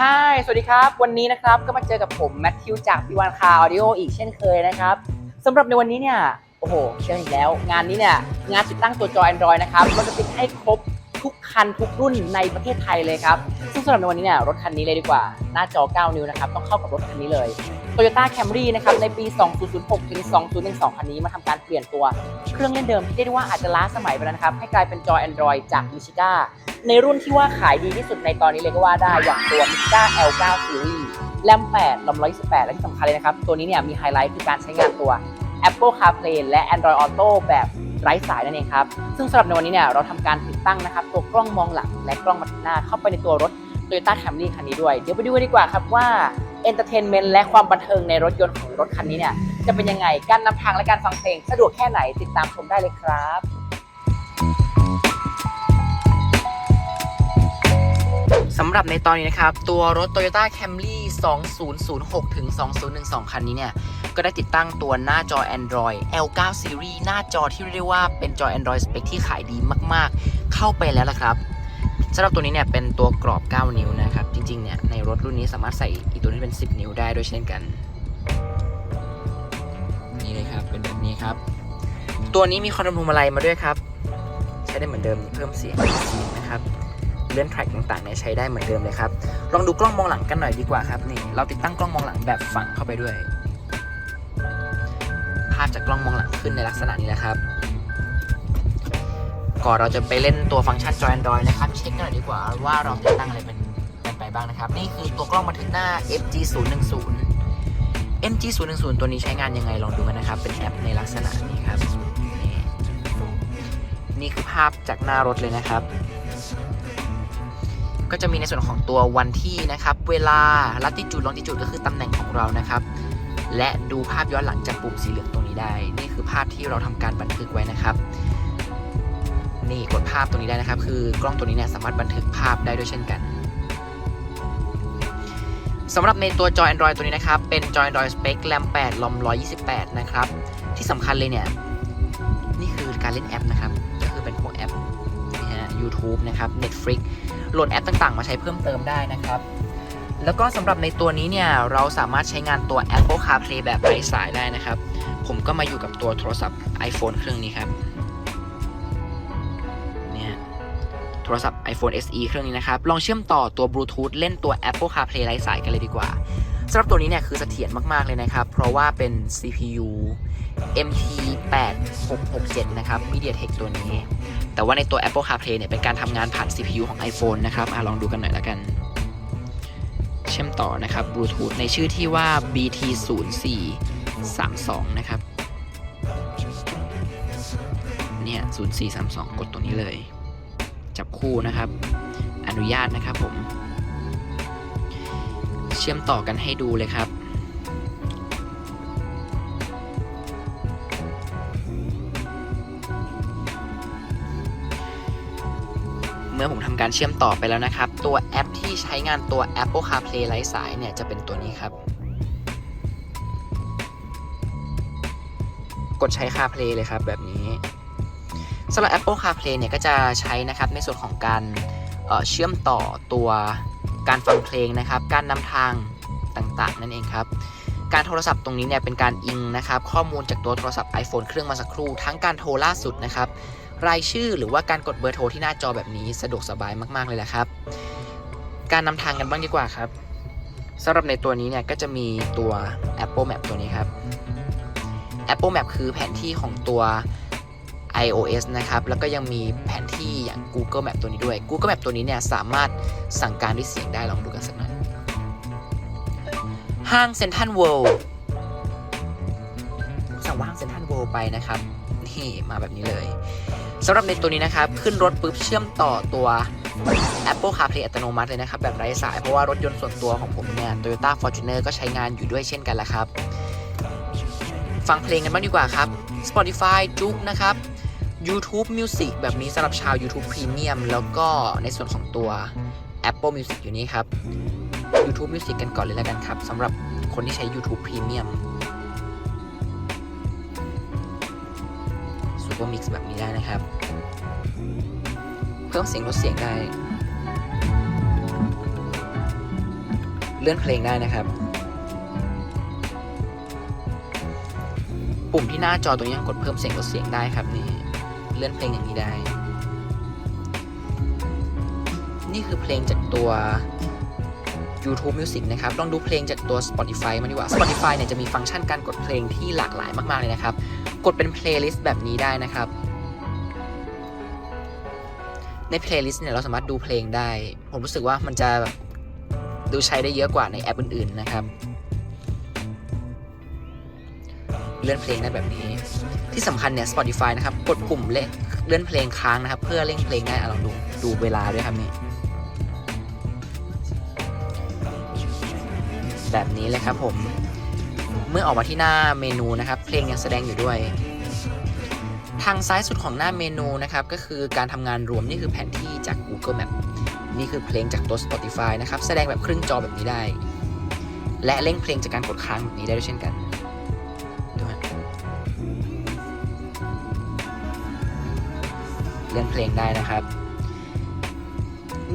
ฮายสวัสดีครับ วันนี้นะครับก็มาเจอกับผมแมทธิวจากพิวันคาออดิโออีกเช่นเคยนะครับสำหรับในวันนี้เนี่ย โอ้โหเชื่ออีกแล้ว งานนี้เนี่ย งานติดตั้งตัวจอ Android นะครับเราจะติดให้ครบทุกคันทุกรุ่นในประเทศไทยเลยครับ ซึ่งสำหรับในวันนี้เนี่ย รถคันนี้เลยดีกว่า หน้าจอ 9 นิ้วนะครับ ต้องเข้ากับรถคันนี้เลย Toyota Camry นะครับในปี 2006 ถึง 2012 คันนี้มาทำการเปลี่ยนตัวเครื่องเล่นเดิมที่เรียกได้ว่าอาจจะล้าสมัยไปแล้วนะครับ ให้กลายเป็นจอ Android จาก Michiga ในรุ่นที่ว่าขายดีที่สุดในตอนนี้เลยก็ว่าได้อย่างตัว Michiga L9 Series แรม8ลำ128 และที่สำคัญเลยนะครับ ตัวนี้เนี่ยมีไฮไลท์คือการใช้งานตัว Apple CarPlay และ Android Auto แบบไร้สายนั่นเองครับ ซึ่งสำหรับในวันนี้เนี่ยเราทำการติดตั้งนะครับตัวกล้องมองหลังและกล้องบันทึกหน้าเข้าไปในตัวรถ Toyota Camry คันนี้ด้วย เดี๋ยวไปดูกันดีกว่าครับว่า Entertainment และความบันเทิงในรถยนต์ของรถคันนี้เนี่ยจะเป็นยังไง การนำทางและการฟังเพลงสะดวกแค่ไหนติดตามชมได้เลยครับสำหรับในตอนนี้นะครับ ตัวรถ Toyota Camry 2006ถึง2012 คันนี้เนี่ย ก็ได้ติดตั้งตัวหน้าจอ Android L9 Series หน้าจอที่เรียกว่าเป็นจอ Android สเปคที่ขายดีมากๆ เข้าไปแล้วละครับ สำหรับตัวนี้เนี่ยเป็นตัวกรอบ 9 นิ้วนะครับ จริงๆเนี่ยในรถรุ่นนี้สามารถใส่อีกตัวนี้เป็น 10 นิ้วได้ด้วยเช่นกัน นี่เลยครับเป็นแบบนี้ครับ ตัวนี้มีคอนโทรลพวงมาลัยมาด้วยครับ ใช้ได้เหมือนเดิมเพิ่มเสียงนะครับเลื่อนแทร็กต่างๆเนี่ยใช้ได้เหมือนเดิมเลยครับ ลองดูกล้องมองหลังกันหน่อยดีกว่าครับนี่เราติดตั้งกล้องมองหลังแบบฝังเข้าไปด้วย ภาพจากกล้องมองหลังขึ้นในลักษณะนี้นะครับ ก่อนเราจะไปเล่นตัวฟังก์ชันจอ Android นะครับ เช็คกันหน่อยดีกว่าว่าเราติดตั้งอะไรเป็นเป็นไปบ้างนะครับ นี่คือตัวกล้องบันทึกหน้า FG 0 1 0 MG 0 1 0ตัวนี้ใช้งานยังไงลองดูกันนะครับ เป็นแอปในลักษณะนี้ครับ นี่คือภาพจากหน้ารถเลยนะครับ ก็จะมีในส่วนของตัววันที่นะครับ เวลา latitude longitude ก็คือตำแหน่งของเรานะครับ และดูภาพย้อนหลังจากปุ่มสีเหลืองตรงนี้ได้ นี่คือภาพที่เราทำการบันทึกไว้นะครับ นี่กดภาพตรงนี้ได้นะครับ คือกล้องตัวนี้เนี่ยสามารถบันทึกภาพได้ด้วยเช่นกันสำหรับในตัวจอ Android ตัวนี้นะครับ เป็นจอ Android Spec RAM 8 ROM 128 นะครับ ที่สำคัญเลยเนี่ย นี่คือการเล่นแอปนะครับ ก็คือเป็นพวกแอปนี่ฮะ YouTube นะครับ Netflix โหลดแอปต่างๆ มาใช้เพิ่มเติมได้นะครับ แล้วก็สำหรับในตัวนี้เนี่ย เราสามารถใช้งานตัว Apple CarPlay แบบไร้สายได้นะครับ ผมก็มาอยู่กับตัวโทรศัพท์ iPhone เครื่องนี้ครับ โทรศัพท์ iPhone SE เครื่องนี้นะครับ ลองเชื่อมต่อตัว Bluetooth เล่นตัว Apple CarPlay ไร้สายกันเลยดีกว่าสำหรับตัวนี้เนี่ยคือเสถียรมาก ๆ เลยนะครับ เพราะว่าเป็น CPU MT8667 นะครับ MediaTek ตัวนี้ แต่ว่าในตัว Apple CarPlay เนี่ยเป็นการทำงานผ่าน CPU ของ iPhone นะครับอลองดูกันหน่อยละกัน เชื่อมต่อนะครับ Bluetooth ในชื่อที่ว่า BT0432 นะครับเนี่ย0432 กดตัวนี้เลย คู่นะครับ อนุญาตนะครับผม เชื่อมต่อกันให้ดูเลยครับเมื่อผมทำการเชื่อมต่อไปแล้วนะครับ ตัวแอปที่ใช้งานตัว Apple CarPlay ไร้สายเนี่ยจะเป็นตัวนี้ครับ กดใช้ CarPlay เลยครับแบบนี้ สำหรับ Apple CarPlay เนี่ยก็จะใช้นะครับในส่วนของการเอ่อเชื่อมต่อตัวการฟังเพลงนะครับ การนำทางต่างๆ นั่นเองครับ การโทรศัพท์ตรงนี้เนี่ยเป็นการอิงนะครับ ข้อมูลจากตัวโทรศัพท์ iPhone เครื่องมาสักครู่ ทั้งการโทรล่าสุดนะครับ รายชื่อหรือว่าการกดเบอร์โทรที่หน้าจอแบบนี้สะดวกสบายมากๆเลยแหละครับ การนำทางกันบ้างดีกว่าครับสำหรับในตัวนี้เนี่ยก็จะมีตัว Apple Map ตัวนี้ครับ Apple Map คือแผนที่ของตัว iOS นะครับ แล้วก็ยังมีแผนที่อย่าง Google Map ตัวนี้ด้วย Google Map ตัวนี้เนี่ยสามารถสั่งการด้วยเสียงได้ลองดูกันสักหน่อย ห้างเซ็นทรัลเวิลด์สั่งว่าห้างเซ็นทรัลเวิลด์ไปนะครับ นี่มาแบบนี้เลยสำหรับในตัวนี้นะครับ ขึ้นรถปุ๊บเชื่อมต่อตัว Apple CarPlay อัตโนมัติเลยนะครับ แบบไร้สาย เพราะว่ารถยนต์ส่วนตัวของผมเนี่ย Toyota Fortuner ก็ใช้งานอยู่ด้วยเช่นกันแหละครับ ฟังเพลงกันบ้างดีกว่าครับ Spotify จุกนะครับ YouTube Music แบบนี้สำหรับชาว YouTube Premium แล้วก็ในส่วนของตัว Apple Music อยู่นี่ครับ YouTube Music กันก่อนเลยแล้วกันครับสำหรับคนที่ใช้ YouTube Premium Super Mix แบบนี้ได้นะครับ เพิ่มเสียงลดเสียงได้ เลื่อนเพลงได้นะครับ ปุ่มที่หน้าจอตัวนี้ยังกดเพิ่มเสียงลดเสียงได้ครับนี่ เลื่อนเพลงอย่างนี้ได้ นี่คือเพลงจากตัว YouTube Music นะครับ ลองดูเพลงจากตัว Spotify มาดีกว่า Spotify เนี่ยจะมีฟังก์ชันการกดเพลงที่หลากหลายมาก ๆ เลยนะครับ กดเป็น playlist แบบนี้ได้นะครับ ใน playlist เนี่ยเราสามารถดูเพลงได้ ผมรู้สึกว่ามันจะแบบดูใช้ได้เยอะกว่าในแอปอื่น ๆ นะครับ เลื่อนเพลงได้แบบนี้ ที่สำคัญเนี่ย Spotify นะครับ กดปุ่มเล่นเลื่อนเพลงค้างนะครับ เพื่อเล่นเพลงได้อะลองดูดูเวลาด้วยครับนี่แบบนี้เลยครับผม เมื่อออกมาที่หน้าเมนูนะครับ เพลงยังแสดงอยู่ด้วย ทางซ้ายสุดของหน้าเมนูนะครับ ก็คือการทำงานรวมนี่คือแผนที่จาก Google Map นี่คือเพลงจากตัว Spotify นะครับ แสดงแบบครึ่งจอแบบนี้ได้ และเล่งเพลงจากการกดค้างแบบนี้ได้ด้วยเช่นกัน เล่นเพลงได้นะครับ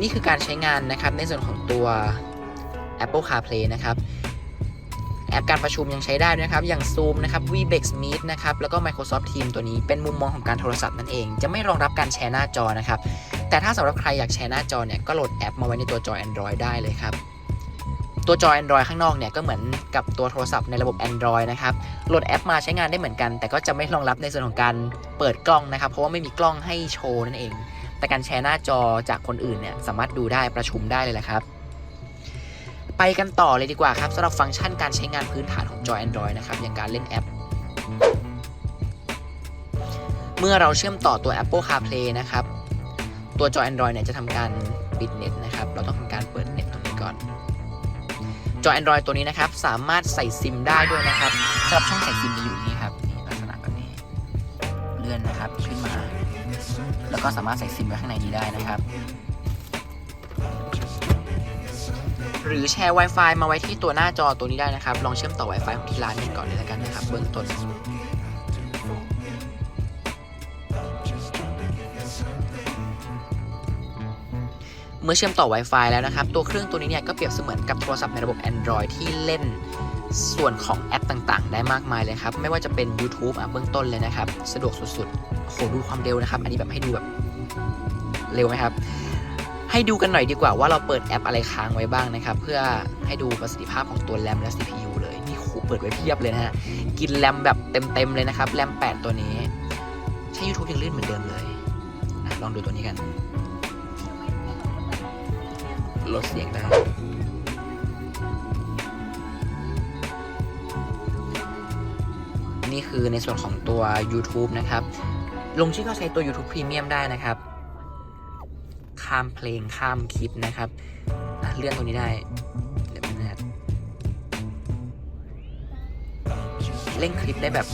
นี่คือการใช้งานนะครับในส่วนของตัว Apple CarPlay นะครับ แอปการประชุมยังใช้ได้ด้วยนะครับ อย่าง Zoom นะครับ Webex Meet นะครับ แล้วก็ Microsoft Teams ตัวนี้เป็นมุมมองของการโทรศัพท์นั่นเอง จะไม่รองรับการแชร์หน้าจอนะครับ แต่ถ้าสำหรับใครอยากแชร์หน้าจอเนี่ย ก็โหลดแอปมาไว้ในตัวจอ Android ได้เลยครับ ตัวจอ Android ข้างนอกเนี่ยก็เหมือนกับตัวโทรศัพท์ในระบบ Android นะครับโหลดแอปมาใช้งานได้เหมือนกัน แต่ก็จะไม่รองรับในส่วนของการเปิดกล้องนะครับ เพราะว่าไม่มีกล้องให้โชว์นั่นเอง แต่การแชร์หน้าจอจากคนอื่นเนี่ยสามารถดูได้ประชุมได้เลยแหละครับไปกันต่อเลยดีกว่าครับสำหรับฟังก์ชันการใช้งานพื้นฐานของจอ Android นะครับอย่างการเล่นแอป เมื่อเราเชื่อมต่อตัว Apple CarPlay นะครับตัวจอ Android เนี่ยจะทำการปิดเน็ตนะครับเราต้องทำการเปิดเน็ตตรงนี้ก่อน จอ Android ตัวนี้นะครับ สามารถใส่ซิมได้ด้วยนะครับสำหรับช่องใส่ซิมจะอยู่นี่ครับนี่ลักษณะแบบนี้เลื่อนนะครับขึ้นมา แล้วก็สามารถใส่ซิมไว้ข้างในนี้ได้นะครับ หรือแชร์ Wi-Fi มาไว้ที่ตัวหน้าจอตัวนี้ได้นะครับ ลองเชื่อมต่อ Wi-Fi ของที่ร้านกันก่อนเลยแล้วกันนะครับ เบื้องต้น เมื่อเชื่อมต่อ Wi-Fi แล้วนะครับ ตัวเครื่องตัวนี้เนี่ยก็เปรียบเสมือนกับโทรศัพท์ในระบบ Android ที่เล่นส่วนของแอปต่างๆ ได้มากมายเลยครับ ไม่ว่าจะเป็น YouTube อะเบื้องต้นเลยนะครับ สะดวกสุดๆโหดูความเร็วนะครับ อันนี้แบบให้ดูแบบเร็วไหมครับ ให้ดูกันหน่อยดีกว่าว่าเราเปิดแอปอะไรค้างไว้บ้างนะครับ เพื่อให้ดูประสิทธิภาพของตัวแรมและ CPU เลยนี่โหเปิดไว้เพียบเลยนะฮะกินแรมแบบเต็มๆเลยนะครับแรม8 ตัวนี้ ใช้ YouTube ยังลื่นเหมือนเดิมเลยอะลองดูตัวนี้กัน ลดเสียงได้นี่คือในส่วนของตัว YouTube นะครับ ลงชื่อเข้าใช้ตัว YouTube Premium ได้นะครับ ข้ามเพลงข้ามคลิปนะครับ เลื่อนตรงนี้ได้ เดี๋ยวนะเล่นคลิปได้แบบ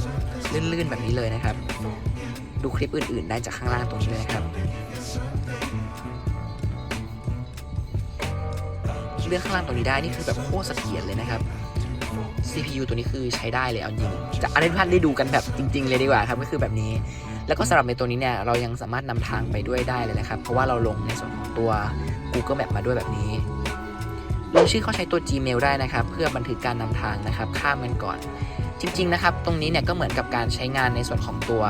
ลื่นๆแบบนี้เลยนะครับ ดูคลิปอื่นๆได้จากข้างล่างตรงนี้เลยนะครับ เลื่อนข้างล่างตรงนี้ได้นี่คือแบบโคตรเสถียรเลยนะครับ CPU ตัวนี้คือใช้ได้เลยเอาจริงจะอันนี้ท่านได้ดูกันแบบจริง ๆ เลยดีกว่าครับก็คือแบบนี้ แล้วก็สำหรับในตัวนี้เนี่ยเรายังสามารถนำทางไปด้วยได้เลยนะครับ เพราะว่าเราลงในส่วนของตัว Google Map มาด้วยแบบนี้ลงชื่อเขาใช้ตัว Gmail ได้นะครับ เพื่อบันทึกการนำทางนะครับข้ามกันก่อน จริง ๆ นะครับ ตรงนี้เนี่ยก็เหมือนกับการใช้งานในส่วนของตัว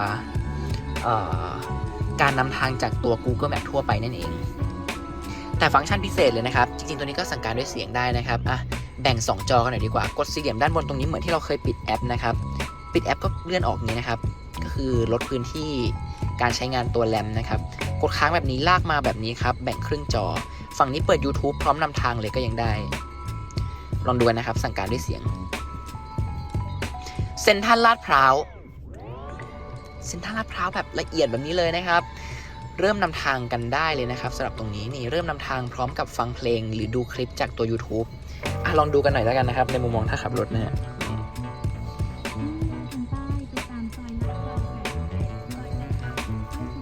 การนำทางจากตัว Google Map ทั่วไปนั่นเอง แต่ฟังก์ชันพิเศษเลยนะครับ จริงๆ ตัวนี้ก็สั่งการด้วยเสียงได้นะครับอะแบ่ง 2 จอกันหน่อยดีกว่ากดสี่เหลี่ยมด้านบนตรงนี้เหมือนที่เราเคยปิดแอปนะครับปิดแอปก็เลื่อนออกนี้นะครับ ก็คือลดพื้นที่การใช้งานตัวแรมนะครับ กดค้างแบบนี้ลากมาแบบนี้ครับ แบ่งครึ่งจอ ฝั่งนี้เปิด YouTube พร้อมนำทางเลยก็ยังได้ ลองดูนนะครับ สั่งการด้วยเสียง เซ็นทรัลลาดพร้าว เซ็นทรัลลาดพร้าวแบบละเอียดแบบนี้เลยนะครับ เริ่มนำทางกันได้เลยนะครับสำหรับตรงนี้นี่เริ่มนำทางพร้อมกับฟังเพลง หรือดูคลิปจากตัว YouTube อะลองดูกันหน่อยแล้วกันนะครับ ในมุมมองถ้าขับรถนะฮะ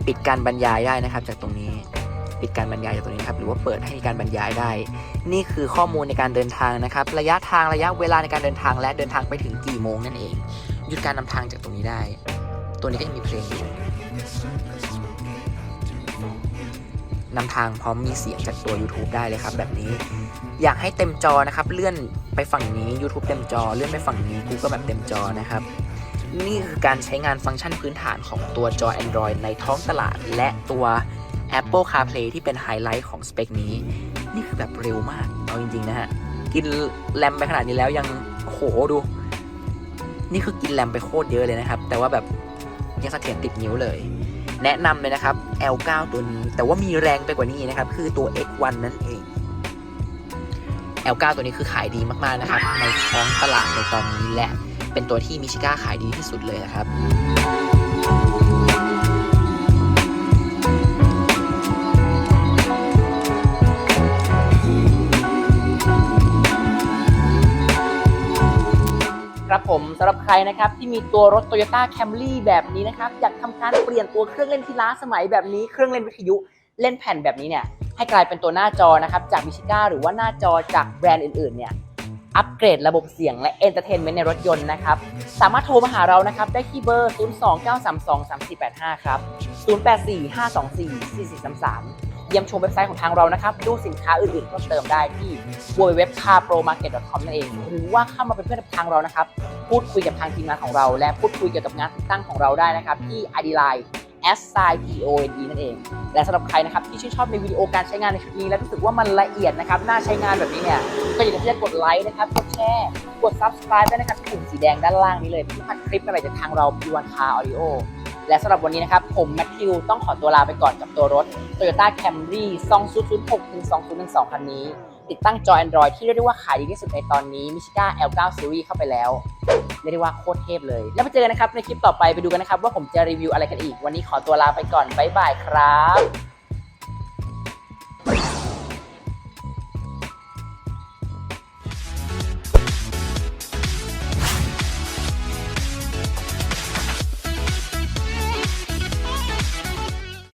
ปิดการบรรยายได้นะครับ จากตรงนี้ปิดการบรรยายจากตรงนี้ครับหรือว่าเปิดให้มีการบรรยายได้ นี่คือข้อมูลในการเดินทางนะครับ ระยะทางระยะเวลาในการเดินทางและเดินทางไปถึงกี่โมงนั่นเองหยุดการนำทางจากตรงนี้ได้ ตัวนี้ก็ยังมีเพลงอยู่ำทางพร้อมมีเสียงจากตัว YouTube ได้เลยครับ แบบนี้ อยากให้เต็มจอนะครับ เลื่อนไปฝั่งนี้ YouTube เต็มจอ เลื่อนไปฝั่งนี้ Google แบบเต็มจอนะครับ นี่คือการใช้งานฟังก์ชันพื้นฐานของตัวจอ Android ในท้องตลาด และตัว Apple CarPlay ที่เป็นไฮไลท์ของสเปคนี้ นี่คือแบบเร็วมาก เอาจริง ๆ นะฮะ กินแรมไปขนาดนี้แล้วยังโหดู นี่คือกินแรมไปโคตรเยอะเลยนะครับ แต่ว่าแบบยังเสถียรติดนิ้วเลย แนะนำเลยนะครับ L9 ตัวนี้ แต่ว่ามีแรงไปกว่านี้นะครับ คือตัว X1 นั่นเอง L9 ตัวนี้คือขายดีมากๆนะครับ ในท้องตลาดในตอนนี้และเป็นตัวที่มิชิก้าขายดีที่สุดเลยนะครับ ผมสำหรับใครนะครับที่มีตัวรถ Toyota Camry แบบนี้นะครับอยากทำการเปลี่ยนตัวเครื่องเล่นที่ล้าสมัยแบบนี้เครื่องเล่นวิทยุเล่นแผ่นแบบนี้เนี่ยให้กลายเป็นตัวหน้าจอนะครับจากมิชิก้าหรือว่าหน้าจอจากแบรนด์อื่นๆเนี่ยอัปเกรดระบบเสียงและเอนเตอร์เทนเมนต์ในรถยนต์นะครับ สามารถโทรมาหาเรานะครับ ได้ที่เบอร์ 029323485 ครับ 0845244433 เยี่ยมชมเว็บไซต์ของทางเรานะครับ ดูสินค้าอื่นๆเพิ่มเติมได้ที่ www.carpromarket.com นั่นเอง หรือว่าเข้ามาเป็นเพื่อนกับทางเรานะครับ พูดคุยกับทางทีมงานของเรา และพูดคุยเกี่ยวกับงานติดตั้งของเราได้นะครับ ที่ ID Line s i p o n e นั่นเอง และสำหรับใครนะครับที่ชื่นชอบในวิดีโอการใช้งานในชุดนี้ และรู้สึกว่ามันละเอียดนะครับน่าใช้งานแบบนี้เนี่ยก็อย่าลืมที่จะกดไลค์นะครับกดแชร์กด subscribe ด้วยนะครับที่ปุ่มสีแดงด้านล่างนี้เลยเพื่อพลาดคลิปอะไรจากทางเรา P1 Car Audio และสำหรับวันนี้นะครับ ผมแมทธิวต้องขอตัวลาไปก่อนกับตัวรถ Toyota Camry 2006ถึง2012 คันนี้ ติดตั้งจอ Android ที่เรียกได้ว่าขายดีที่สุดในตอนนี้ Michiga L9 Series เข้าไปแล้ว เรียกได้ว่าโคตรเทพเลย แล้วไปเจอกันนะครับในคลิปต่อไปไปดูกันนะครับว่าผมจะรีวิวอะไรกันอีก วันนี้ขอตัวลาไปก่อนบ๊ายบายครับ